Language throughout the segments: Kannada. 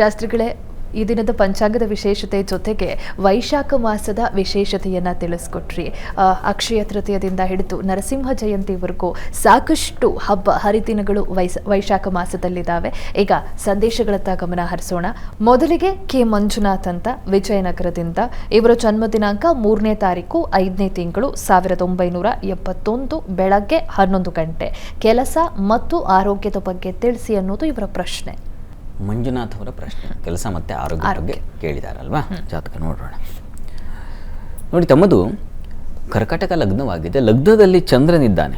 ಶಾಸ್ತ್ರಿಗಳೇ, ಈ ದಿನದ ಪಂಚಾಂಗದ ವಿಶೇಷತೆ ಜೊತೆಗೆ ವೈಶಾಖ ಮಾಸದ ವಿಶೇಷತೆಯನ್ನು ತಿಳಿಸ್ಕೊಟ್ರಿ. ಅಕ್ಷಯ ತೃತೀಯದಿಂದ ಹಿಡಿದು ನರಸಿಂಹ ಜಯಂತಿವರೆಗೂ ಸಾಕಷ್ಟು ಹಬ್ಬ, ಹರಿದಿನಗಳು ವೈಸ, ವೈಶಾಖ ಮಾಸದಲ್ಲಿದ್ದಾವೆ ಈಗ ಸಂದೇಶಗಳತ್ತ ಗಮನ ಹರಿಸೋಣ. ಮೊದಲಿಗೆ ಕೆ. ಮಂಜುನಾಥ್ ಅಂತ ವಿಜಯನಗರದಿಂದ. ಇವರ ಜನ್ಮ ದಿನಾಂಕ ಮೂರನೇ ತಾರೀಕು, ಐದನೇ ತಿಂಗಳು, ಸಾವಿರದ ಒಂಬೈನೂರ ಎಪ್ಪತ್ತೊಂದು ಬೆಳಗ್ಗೆ ಹನ್ನೊಂದು ಗಂಟೆ. ಕೆಲಸ ಮತ್ತು ಆರೋಗ್ಯದ ಬಗ್ಗೆ ತಿಳಿಸಿ ಅನ್ನೋದು ಇವರ ಪ್ರಶ್ನೆ. ಮಂಜುನಾಥ್ ಅವರ ಪ್ರಶ್ನೆ. ಕೆಲಸ ಮತ್ತು ಆರೋಗ್ಯ. ಬಗ್ಗೆ ಕೇಳಿದಾರಲ್ವಾ? ಜಾತಕ ನೋಡೋಣ. ನೋಡಿ ತಮ್ಮದು ಕರ್ಕಾಟಕ ಲಗ್ನವಾಗಿದೆ. ಲಗ್ನದಲ್ಲಿ ಚಂದ್ರನಿದ್ದಾನೆ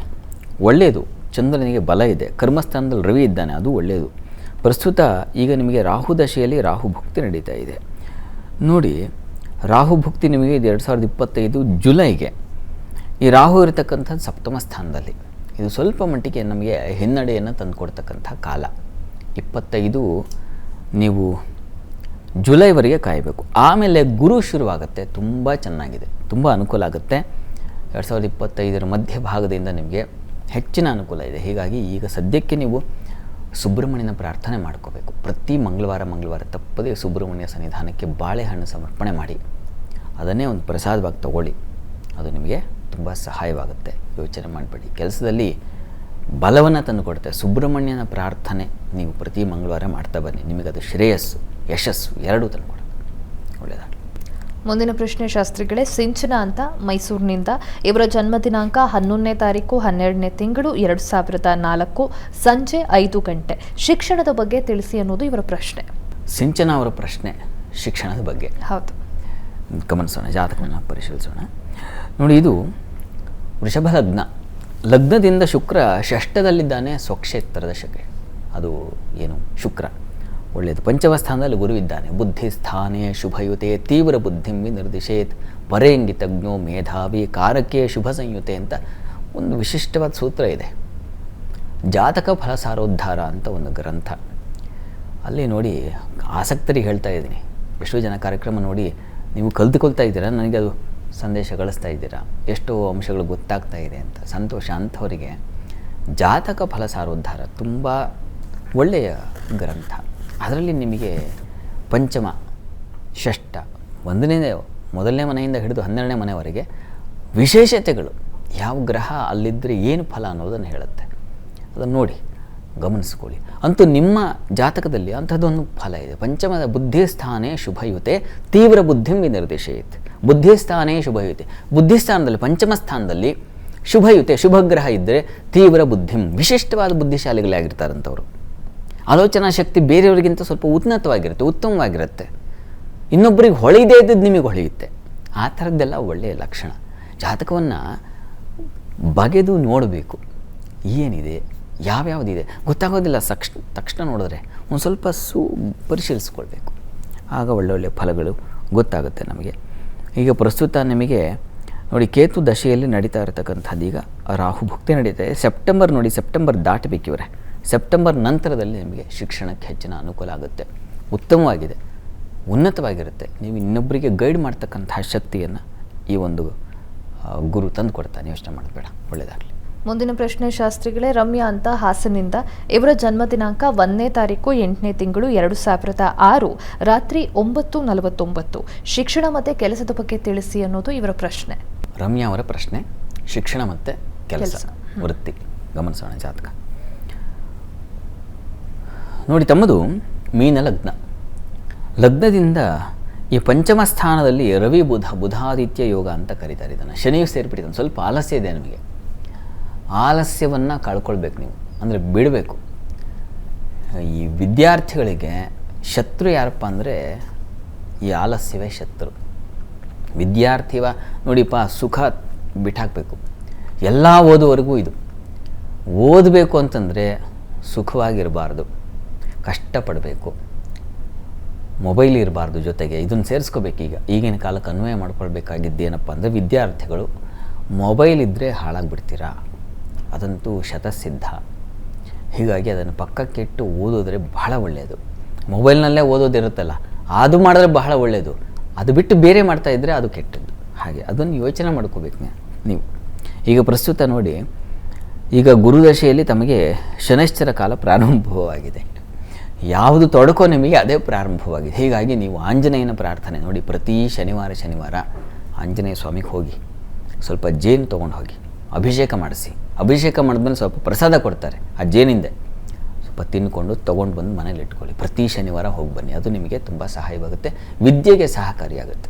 ಒಳ್ಳೆಯದು ಚಂದ್ರನಿಗೆ ಬಲ ಇದೆ. ಕರ್ಮಸ್ಥಾನದಲ್ಲಿ ರವಿ ಇದ್ದಾನೆ. ಅದು ಒಳ್ಳೆಯದು ಪ್ರಸ್ತುತ ಈಗ ನಿಮಗೆ ರಾಹು ದಶೆಯಲ್ಲಿ ರಾಹು ಭುಕ್ತಿ ನಡೀತಾ ಇದೆ. ನೋಡಿ ರಾಹು ಭುಕ್ತಿ ನಿಮಗೆ ಇದು ಎರಡು ಸಾವಿರದ ಇಪ್ಪತ್ತೈದು ಜುಲೈಗೆ. ಈ ರಾಹು ಇರತಕ್ಕಂಥದ್ದು ಸಪ್ತಮ ಸ್ಥಾನದಲ್ಲಿ. ಇದು ಸ್ವಲ್ಪ ಮಟ್ಟಿಗೆ ನಮಗೆ ಹಿನ್ನಡೆಯನ್ನು ತಂದುಕೊಡ್ತಕ್ಕಂಥ ಕಾಲ. ಇಪ್ಪತ್ತೈದು, ನೀವು ಜುಲೈವರೆಗೆ ಕಾಯಬೇಕು. ಆಮೇಲೆ ಗುರು ಶುರುವಾಗುತ್ತೆ, ತುಂಬ ಚೆನ್ನಾಗಿದೆ, ತುಂಬ ಅನುಕೂಲ ಆಗುತ್ತೆ. ಎರಡು ಸಾವಿರದ ಇಪ್ಪತ್ತೈದರ ಮಧ್ಯ ಭಾಗದಿಂದ ನಿಮಗೆ ಹೆಚ್ಚಿನ ಅನುಕೂಲ ಇದೆ. ಹೀಗಾಗಿ ಈಗ ಸದ್ಯಕ್ಕೆ ನೀವು ಸುಬ್ರಹ್ಮಣ್ಯನ ಪ್ರಾರ್ಥನೆ ಮಾಡ್ಕೋಬೇಕು. ಪ್ರತಿ ಮಂಗಳವಾರ ಮಂಗಳವಾರ ತಪ್ಪದೇ ಸುಬ್ರಹ್ಮಣ್ಯ ಸನ್ನಿಧಾನಕ್ಕೆ ಬಾಳೆಹಣ್ಣು ಸಮರ್ಪಣೆ ಮಾಡಿ, ಅದನ್ನೇ ಒಂದು ಪ್ರಸಾದವಾಗಿ ತಗೊಳ್ಳಿ. ಅದು ನಿಮಗೆ ತುಂಬ ಸಹಾಯವಾಗುತ್ತೆ. ಯೋಚನೆ ಮಾಡಬೇಡಿ. ಕೆಲಸದಲ್ಲಿ ಬಲವನ್ನು ತಂದುಕೊಡುತ್ತೆ ಸುಬ್ರಹ್ಮಣ್ಯನ ಪ್ರಾರ್ಥನೆ ನೀವು ಪ್ರತಿ ಮಂಗಳವಾರ ಮಾಡ್ತಾ ಬನ್ನಿ. ನಿಮಗದು ಶ್ರೇಯಸ್ಸು ಯಶಸ್ಸು ಎರಡೂ ತಂದುಕೊಡುತ್ತೆ ಒಳ್ಳೆಯದಾಗಲಿ ಮುಂದಿನ ಪ್ರಶ್ನೆ ಶಾಸ್ತ್ರಿಗಳೇ ಸಿಂಚನ ಅಂತ ಮೈಸೂರಿನಿಂದ. ಇವರ ಜನ್ಮ ದಿನಾಂಕ ಹನ್ನೊಂದನೇ ತಾರೀಕು ಹನ್ನೆರಡನೇ ತಿಂಗಳು ಎರಡು ಸಾವಿರದ ನಾಲ್ಕು ಸಂಜೆ ಐದು ಗಂಟೆ. ಶಿಕ್ಷಣದ ಬಗ್ಗೆ ತಿಳಿಸಿ ಅನ್ನೋದು ಇವರ ಪ್ರಶ್ನೆ. ಸಿಂಚನ ಅವರ ಪ್ರಶ್ನೆ ಶಿಕ್ಷಣದ ಬಗ್ಗೆ. ಹೌದು. ಗಮನಿಸೋಣ ಜಾತಕವನ್ನು ಪರಿಶೀಲಿಸೋಣ. ನೋಡಿ ಇದು ವೃಷಭ ಲಗ್ನ ಲಗ್ನದಿಂದ ಶುಕ್ರ ಷಷ್ಠದಲ್ಲಿದ್ದಾನೆ ಸ್ವಕ್ಷೇತ್ರದ ಶಕೆ ಅದು ಏನು? ಶುಕ್ರ. ಒಳ್ಳೆಯದು ಪಂಚಮ ಸ್ಥಾನದಲ್ಲಿ ಗುರು ಇದ್ದಾನೆ ಬುದ್ಧಿ ಸ್ಥಾನೇ ಶುಭಯುತೆ, ತೀವ್ರ ಬುದ್ಧಿಂ ನಿರ್ದಿಶೇತ್ ಪರೇಂಗಿತಜ್ಞೋ ಮೇಧಾವಿ, ಕಾರಕ್ಕೆ ಶುಭ ಸಂಯುತೆ ಅಂತ ಒಂದು ವಿಶಿಷ್ಟವಾದ ಸೂತ್ರ ಇದೆ. ಜಾತಕ ಫಲಸಾರೋದ್ಧಾರ ಅಂತ ಒಂದು ಗ್ರಂಥ. ಅಲ್ಲಿ ನೋಡಿ ಆಸಕ್ತರಿಗೆ ಹೇಳ್ತಾ ಇದ್ದೀನಿ. ಎಷ್ಟೋ ಜನ ಕಾರ್ಯಕ್ರಮ ನೋಡಿ ನೀವು ಕಲ್ತುಕೊಳ್ತಾ ಇದ್ದೀರಾ? ನನಗೆ ಅದು ಸಂದೇಶ ಕಳಿಸ್ತಾ ಇದ್ದೀರಾ? ಎಷ್ಟು ಅಂಶಗಳು ಗೊತ್ತಾಗ್ತಾ ಇದೆ ಅಂತ. ಸಂತೋಷ ಅಂಥವರಿಗೆ ಜಾತಕ ಫಲ ಸಾರೋದ್ಧಾರ ತುಂಬ ಒಳ್ಳೆಯ ಗ್ರಂಥ. ಅದರಲ್ಲಿ ನಿಮಗೆ ಪಂಚಮ ಷಷ್ಠ ಒಂದನೇ ಮೊದಲನೇ ಮನೆಯಿಂದ ಹಿಡಿದು ಹನ್ನೆರಡನೇ ಮನೆಯವರೆಗೆ ವಿಶೇಷತೆಗಳು. ಯಾವ ಗ್ರಹ ಅಲ್ಲಿದ್ದರೆ ಏನು ಫಲ ಅನ್ನೋದನ್ನು ಹೇಳುತ್ತೆ. ಅದನ್ನು ನೋಡಿ, ಗಮನಿಸ್ಕೊಳ್ಳಿ. ಅಂತೂ ನಿಮ್ಮ ಜಾತಕದಲ್ಲಿ ಅಂಥದ್ದೊಂದು ಫಲ ಇದೆ. ಪಂಚಮದ ಬುದ್ಧಿಸ್ಥಾನೇ ಶುಭಯುತೆ, ತೀವ್ರ ಬುದ್ಧಿಂ ವಿನಿರ್ದೇಶಯಿತ್. ಬುದ್ಧಿಸ್ಥಾನೇ ಶುಭಯುತೆ. ಬುದ್ಧಿಸ್ಥಾನದಲ್ಲಿ ಪಂಚಮ ಸ್ಥಾನದಲ್ಲಿ ಶುಭಯುತೆ, ಶುಭಗ್ರಹ ಇದ್ದರೆ ತೀವ್ರ ಬುದ್ಧಿಂ, ವಿಶಿಷ್ಟವಾದ ಬುದ್ಧಿಶಾಲಿಗಳೇ ಆಗಿರ್ತಾರಂಥವ್ರು ಆಲೋಚನಾ ಶಕ್ತಿ ಬೇರೆಯವರಿಗಿಂತ ಸ್ವಲ್ಪ ಉನ್ನತವಾಗಿರುತ್ತೆ, ಉತ್ತಮವಾಗಿರುತ್ತೆ. ಇನ್ನೊಬ್ಬರಿಗೆ ಹೊಳೆಯದೇ ಇದ್ದದ್ದು ನಿಮಗೆ ಹೊಳೆಯುತ್ತೆ. ಆ ಥರದ್ದೆಲ್ಲ ಒಳ್ಳೆಯ ಲಕ್ಷಣ. ಜಾತಕವನ್ನು ಬಗೆದು ನೋಡಬೇಕು. ಏನಿದೆ? ಯಾವ್ಯಾವುದಿದೆ? ಗೊತ್ತಾಗೋದಿಲ್ಲ, ಸಕ್ಷ, ತಕ್ಷಣ ನೋಡಿದ್ರೆ ಒಂದು ಸ್ವಲ್ಪ ಸು, ಪರಿಶೀಲಿಸ್ಕೊಳ್ಬೇಕು. ಆಗ ಒಳ್ಳೊಳ್ಳೆ ಫಲಗಳು ಗೊತ್ತಾಗುತ್ತೆ ನಮಗೆ. ಈಗ ಪ್ರಸ್ತುತ ನಿಮಗೆ ನೋಡಿ ಕೇತು ದಶೆಯಲ್ಲಿ ನಡೀತಾ ಇರತಕ್ಕಂಥದ್ದು ಈಗ ರಾಹು ಭುಕ್ತಿ ನಡೀತಾ ಇದೆ. ಸೆಪ್ಟೆಂಬರ್ ನೋಡಿ ಸೆಪ್ಟೆಂಬರ್ ದಾಟಬೇಕು ಇವರೇ. ಸೆಪ್ಟೆಂಬರ್ ನಂತರದಲ್ಲಿ ನಿಮಗೆ ಶಿಕ್ಷಣಕ್ಕೆ ಹೆಚ್ಚಿನ ಅನುಕೂಲ ಆಗುತ್ತೆ. ಉತ್ತಮವಾಗಿದೆ. ಉನ್ನತವಾಗಿರುತ್ತೆ. ನೀವು ಇನ್ನೊಬ್ಬರಿಗೆ ಗೈಡ್ ಮಾಡ್ತಕ್ಕಂತಹ ಶಕ್ತಿಯನ್ನು ಈ ಒಂದು ಗುರು ತಂದು ಕೊಡ್ತಾನೆ ಯೋಚನೆ ಮಾಡಬೇಡ. ಒಳ್ಳೆಯದಾಗಲಿ ಮುಂದಿನ ಪ್ರಶ್ನೆ ಶಾಸ್ತ್ರಿಗಳೇ ರಮ್ಯಾ ಅಂತ ಹಾಸನಿಂದ. ಇವರ ಜನ್ಮ ದಿನಾಂಕ ಒಂದನೇ ತಾರೀಕು ಎಂಟನೇ ತಿಂಗಳು ಎರಡು ಸಾವಿರದ ಆರು ರಾತ್ರಿ ಒಂಬತ್ತು ನಲವತ್ತೊಂಬತ್ತು. ಶಿಕ್ಷಣ ಮತ್ತು ಕೆಲಸದ ಬಗ್ಗೆ ತಿಳಿಸಿ ಅನ್ನೋದು ಇವರ ಪ್ರಶ್ನೆ. ರಮ್ಯಾ ಅವರ ಪ್ರಶ್ನೆ ಶಿಕ್ಷಣ ಮತ್ತು ಕೆಲಸ ವೃತ್ತಿ ಗಮನಿಸೋಣ ಜಾತಕ. ನೋಡಿ ತಮ್ಮದು ಮೀನ ಲಗ್ನ. ಲಗ್ನದಿಂದ ಈ ಪಂಚಮ ಸ್ಥಾನದಲ್ಲಿ ರವಿ ಬುಧ ಬುಧಾದಿತ್ಯ ಯೋಗ ಅಂತ ಕರೀತಾರೆ ಇದನ್ನು. ಶನಿಯು ಸೇರಿಬಿಟ್ಟಿದ್ದಾನೆ ಸ್ವಲ್ಪ ಆಲಸ್ಯ ಇದೆ ನಿಮಗೆ. ಆಲಸ್ಯವನ್ನು ಕಳ್ಕೊಳ್ಬೇಕು ನೀವು. ಅಂದರೆ ಬಿಡಬೇಕು. ಈ ವಿದ್ಯಾರ್ಥಿಗಳಿಗೆ ಶತ್ರು ಯಾರಪ್ಪ ಅಂದರೆ ಈ ಆಲಸ್ಯವೇ ಶತ್ರು. ವಿದ್ಯಾರ್ಥಿವ ನೋಡಿಪ್ಪ, ಸುಖ ಬಿಟ್ಟಾಕಬೇಕು. ಎಲ್ಲ ಓದುವರೆಗೂ ಇದು. ಓದಬೇಕು ಅಂತಂದರೆ ಸುಖವಾಗಿರಬಾರ್ದು. ಕಷ್ಟಪಡಬೇಕು. ಮೊಬೈಲ್ ಇರಬಾರ್ದು ಜೊತೆಗೆ. ಇದನ್ನು ಸೇರಿಸ್ಕೋಬೇಕು ಈಗ. ಈಗಿನ ಕಾಲಕ್ಕೆ ಅನ್ವಯ ಮಾಡ್ಕೊಳ್ಬೇಕಾಗಿದ್ದೇನಪ್ಪ ಅಂದರೆ ವಿದ್ಯಾರ್ಥಿಗಳು ಮೊಬೈಲ್ ಇದ್ದರೆ ಹಾಳಾಗ್ಬಿಡ್ತೀರಾ? ಅದಂತೂ ಶತಸಿದ್ಧ. ಹೀಗಾಗಿ ಅದನ್ನು ಪಕ್ಕಕ್ಕಿಟ್ಟು ಓದೋದ್ರೆ ಬಹಳ ಒಳ್ಳೆಯದು. ಮೊಬೈಲ್ನಲ್ಲೇ ಓದೋದಿರುತ್ತಲ್ಲ ಅದು ಮಾಡಿದ್ರೆ ಬಹಳ ಒಳ್ಳೆಯದು. ಅದು ಬಿಟ್ಟು ಬೇರೆ ಮಾಡ್ತಾ ಇದ್ದರೆ ಅದು ಕೆಟ್ಟದ್ದು. ಹಾಗೆ ಅದನ್ನು ಯೋಚನೆ ಮಾಡ್ಕೋಬೇಕು ನೀವು- ಈಗ ಪ್ರಸ್ತುತ ನೋಡಿ, ಈಗ ಗುರುದಶೆಯಲ್ಲಿ ತಮಗೆ ಶನೈಶ್ಚರ ಕಾಲ ಪ್ರಾರಂಭವಾಗಿದೆ. ಯಾವುದು ತೊಡಕೋ ನಿಮಗೆ ಅದೇ ಪ್ರಾರಂಭವಾಗಿದೆ. ಹೀಗಾಗಿ ನೀವು ಆಂಜನೇಯನ ಪ್ರಾರ್ಥನೆ ನೋಡಿ, ಪ್ರತಿ ಶನಿವಾರ ಶನಿವಾರ ಆಂಜನೇಯ ಸ್ವಾಮಿಗೆ ಹೋಗಿ, ಸ್ವಲ್ಪ ಜೇನು ತೊಗೊಂಡು ಹೋಗಿ, ಅಭಿಷೇಕ ಮಾಡಿಸಿ. ಅಭಿಷೇಕ ಮಾಡಿದ್ಮೇಲೆ ಸ್ವಲ್ಪ ಪ್ರಸಾದ ಕೊಡ್ತಾರೆ, ಆ ಸ್ವಲ್ಪ ತಿನ್ಕೊಂಡು ತೊಗೊಂಡು ಬಂದು ಮನೇಲಿ ಇಟ್ಕೊಳ್ಳಿ. ಪ್ರತಿ ಶನಿವಾರ ಹೋಗಿ ಬನ್ನಿ. ಅದು ನಿಮಗೆ ತುಂಬ ಸಹಾಯವಾಗುತ್ತೆ. ವಿದ್ಯೆಗೆ ಸಹಕಾರಿಯಾಗುತ್ತೆ.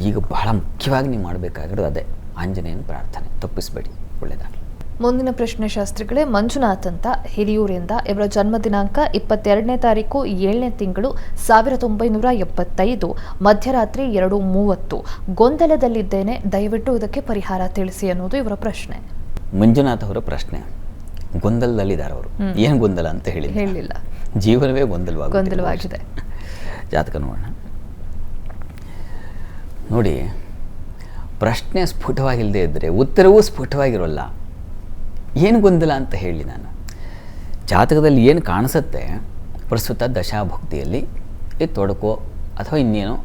ಈಗ ಬಹಳ ಮುಖ್ಯವಾಗಿ ನೀವು ಮಾಡಬೇಕಾಗಿರೋದು ಅದೇ. ಆಂಜನೇಯನ ಪ್ರಾರ್ಥನೆ. ತಪ್ಪಿಸಬೇಡಿ. ಒಳ್ಳೆಯದಾಗಲಿ ಮುಂದಿನ ಪ್ರಶ್ನೆ ಶಾಸ್ತ್ರಿಗಳೇ, ಮಂಜುನಾಥ್ ಅಂತ ಹಿರಿಯೂರಿಂದ ಇವರ ಜನ್ಮ ದಿನಾಂಕ ಇಪ್ಪತ್ತೆರಡನೇ ತಾರೀಕು ಏಳನೇ ತಿಂಗಳು ಸಾವಿರದ ಒಂಬೈನೂರ ಎಪ್ಪತ್ತೈದು, ಮಧ್ಯರಾತ್ರಿ ಎರಡು ಮೂವತ್ತು. ಗೊಂದಲದಲ್ಲಿದ್ದೇನೆ. ದಯವಿಟ್ಟು ಇದಕ್ಕೆ ಪರಿಹಾರ ತಿಳಿಸಿ ಅನ್ನೋದು ಇವರ ಪ್ರಶ್ನೆ. ಮಂಜುನಾಥ್ ಅವರ ಪ್ರಶ್ನೆ. ಗೊಂದಲದಲ್ಲಿದ್ದಾರೆ ಅವರು. ಏನು ಗೊಂದಲ ಅಂತ ಹೇಳಿ ಹೇಳಿಲ್ಲ. ಜೀವನವೇ ಗೊಂದಲವಾಗಿದೆ. ಜಾತಕ ನೋಡೋಣ. ನೋಡಿ ಪ್ರಶ್ನೆ ಸ್ಫುಟವಾಗಿಲ್ಲದೆ ಇದ್ದರೆ ಉತ್ತರವೂ ಸ್ಫುಟವಾಗಿರೋಲ್ಲ. ಏನು ಗೊಂದಲ ಅಂತ ಹೇಳಿ ನಾನು. ಜಾತಕದಲ್ಲಿ ಏನು ಕಾಣಿಸುತ್ತೆ? ಪ್ರಸ್ತುತ ದಶಾಭಕ್ತಿಯಲ್ಲಿ ತೊಡಕೋ ಅಥವಾ ಇನ್ನೇನೋ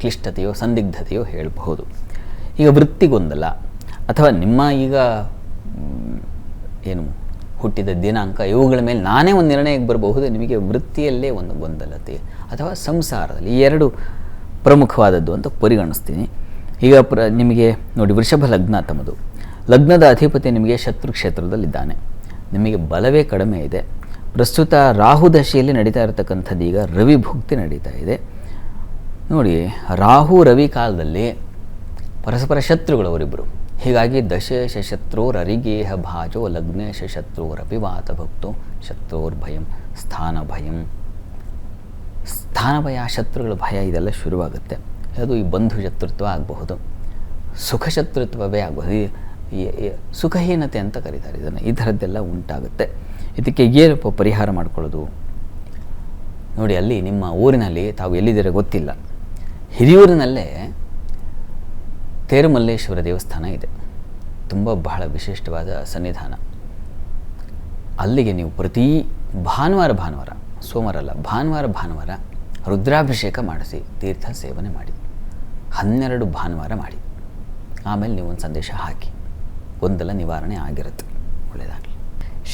ಕ್ಲಿಷ್ಟತೆಯೋ ಸಂದಿಗ್ಧತೆಯೋ ಹೇಳಬಹುದು. ಈಗ ವೃತ್ತಿ ಗೊಂದಲ ಅಥವಾ ನಿಮ್ಮ ಈಗ ಏನು ಹುಟ್ಟಿದ ದಿನಾಂಕ, ಇವುಗಳ ಮೇಲೆ ನಾನೇ ಒಂದು ನಿರ್ಣಯಕ್ಕೆ ಬರಬಹುದು, ನಿಮಗೆ ವೃತ್ತಿಯಲ್ಲೇ ಒಂದು ಗೊಂದಲತೆ ಅಥವಾ ಸಂಸಾರದಲ್ಲಿ ಈ ಎರಡು ಪ್ರಮುಖವಾದದ್ದು ಅಂತ ಪರಿಗಣಿಸ್ತೀನಿ. ಈಗ ಪ್ರ, ನಿಮಗೆ ನೋಡಿ, ವೃಷಭ ಲಗ್ನ ತಮ್ಮದು. ಲಗ್ನದ ಅಧಿಪತಿ ನಿಮಗೆ ಶತ್ರು ಕ್ಷೇತ್ರದಲ್ಲಿದ್ದಾನೆ. ನಿಮಗೆ ಬಲವೇ ಕಡಿಮೆ ಇದೆ. ಪ್ರಸ್ತುತ ರಾಹು ದಶೆಯಲ್ಲಿ ನಡೀತಾ ಇರತಕ್ಕಂಥದ್ದು ಈಗ ರವಿ ಭುಕ್ತಿ ನಡೀತಾ ಇದೆ. ನೋಡಿ, ರಾಹು ರವಿ ಕಾಲದಲ್ಲಿ ಪರಸ್ಪರ ಶತ್ರುಗಳು ಅವರಿಬ್ಬರು ಹೀಗಾಗಿ ದಶೇಶ ಶತ್ರುರರಿಗೇಹ ಭಾಜೋ ಲಗ್ನೇಶ ಭಕ್ತೋ ಶತ್ರುರ್ ಭಯಂ ಸ್ಥಾನ ಭಯಂ ಸ್ಥಾನ ಭಯ ಶತ್ರುಗಳ ಭಯ ಇದೆಲ್ಲ ಶುರುವಾಗುತ್ತೆ. ಅದು ಈ ಬಂಧು ಶತ್ರುತ್ವ ಆಗಬಹುದು. ಸುಖ ಶತ್ರುತ್ವವೇ ಆಗಬಹುದು. ಈ ಸುಖಹೀನತೆ ಅಂತ ಕರೀತಾರೆ ಇದನ್ನು. ಈ ಥರದ್ದೆಲ್ಲ ಉಂಟಾಗುತ್ತೆ. ಇದಕ್ಕೆ ಏನಪ್ಪ ಪರಿಹಾರ ಮಾಡ್ಕೊಳ್ಳೋದು. ನೋಡಿ ಅಲ್ಲಿ ನಿಮ್ಮ ಊರಿನಲ್ಲಿ ತಾವು ಎಲ್ಲಿದ್ದೀರ ಗೊತ್ತಿಲ್ಲ. ಹಿರಿಯೂರಿನಲ್ಲೇ ತೇರುಮಲ್ಲೇಶ್ವರ ದೇವಸ್ಥಾನ ಇದೆ. ತುಂಬ ಬಹಳ ವಿಶಿಷ್ಟವಾದ ಸನ್ನಿಧಾನ. ಅಲ್ಲಿಗೆ ನೀವು ಪ್ರತಿ ಭಾನುವಾರ ಭಾನುವಾರ, ಸೋಮವಾರ ಅಲ್ಲ, ಭಾನುವಾರ ಭಾನುವಾರ ರುದ್ರಾಭಿಷೇಕ ಮಾಡಿಸಿ, ತೀರ್ಥ ಸೇವನೆ ಮಾಡಿ, ಹನ್ನೆರಡು ಭಾನುವಾರ ಮಾಡಿ. ಆಮೇಲೆ ನೀವು ಒಂದು ಸಂದೇಶ ಹಾಕಿ, ಗೊಂದಲ ನಿವಾರಣೆ ಆಗಿರುತ್ತೆ ಒಳ್ಳೆಯದಾಗಲಿ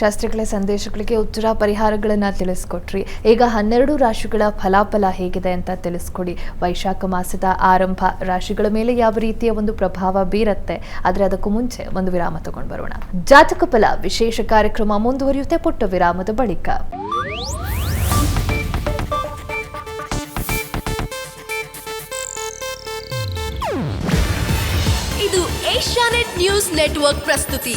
ಶಾಸ್ತ್ರಿಗಳ, ಸಂದೇಶಗಳಿಗೆ ಉತ್ತರ ಪರಿಹಾರಗಳನ್ನು ತಿಳಿಸ್ಕೊಟ್ರಿ. ಈಗ ಹನ್ನೆರಡು ರಾಶಿಗಳ ಫಲಾಫಲ ಹೇಗಿದೆ ಅಂತ ತಿಳಿಸ್ಕೊಡಿ. ವೈಶಾಖ ಮಾಸದ ಆರಂಭ ರಾಶಿಗಳ ಮೇಲೆ ಯಾವ ರೀತಿಯ ಒಂದು ಪ್ರಭಾವ ಬೀರತ್ತೆ? ಆದರೆ ಅದಕ್ಕೂ ಮುಂಚೆ ಒಂದು ವಿರಾಮ ತಗೊಂಡು ಬರೋಣ. ಜಾತಕ ಫಲ ವಿಶೇಷ ಕಾರ್ಯಕ್ರಮ ಮುಂದುವರಿಯುತ್ತೆ ಪುಟ್ಟ ವಿರಾಮದ ಬಳಿಕ. ಇದು ಏಷ್ಯಾನೆಟ್ ನ್ಯೂಸ್ ನೆಟ್ವರ್ಕ್ ಪ್ರಸ್ತುತಿ.